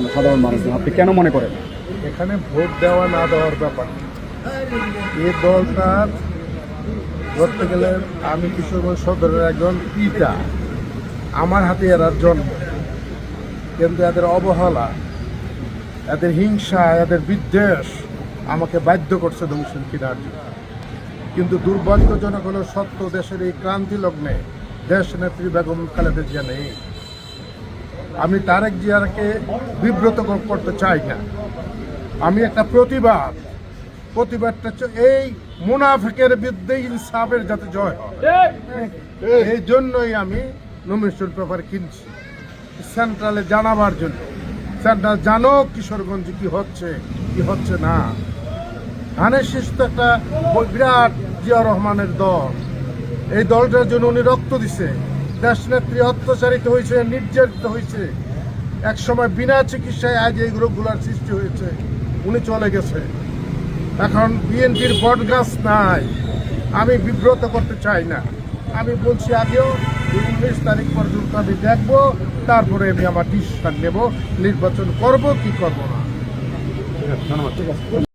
মানুষ সাধারণ মানুষ আপনি কেন মনে করেন? এখানে ভোট দেওয়া না দেওয়ার ব্যাপার। এ দলটার ধরতে গেলে আমি কিশোরগঞ্জ সদরের একজন পিতা। আমার হাতে এরার জন্ম। কিন্তু এদের অবহেলা, এদের হিংসা, এদের বিদ্বেষ আমাকে বাধ্য করছে দংশন কেনার জন্য। কিন্তু দুর্ভাগ্যজনক হলো, সত্য দেশের এই ক্রান্তি লগ্নে দেশ নেত্রী বেগম খালেদা জিয়া নেই। আমি তারেক জিয়াকে বিব্রত করতে চাই না। আমি একটা প্রতিবাদ। প্রতিবাদটা এই মুনাফেকের বিরুদ্ধে ইনসাফের যাতে জয় হয়। এই জন্যই আমি নমিনেশন পেপার কিনছি। সেন্ট্রালে জানাবার জন্য। সেন্ট্রাল জানো কিশোরগঞ্জে কি হচ্ছে কি হচ্ছে না। ধানের শীষ তো একটা বিরাট জিয়া রহমানের দল। এই দলটার জন্য উনি রক্ত দিছে। দেশনেত্রী অত্যাচারিত হয়েছে, নির্যাতিত হয়েছে। এক সময় বিনা চিকিৎসায় আজ এই রোগগুলোর সৃষ্টি হয়েছে। উনি চলে গেছে। এখন বিএনপির বট গাছ নাই। আমি বিব্রত করতে চাই না। আমি বলছি আগেও উনিশ তারিখ পর্যন্ত আমি দেখব, তারপরে আমি আমার ডিসিশন নেব, নির্বাচন করব, কি করব না। আছে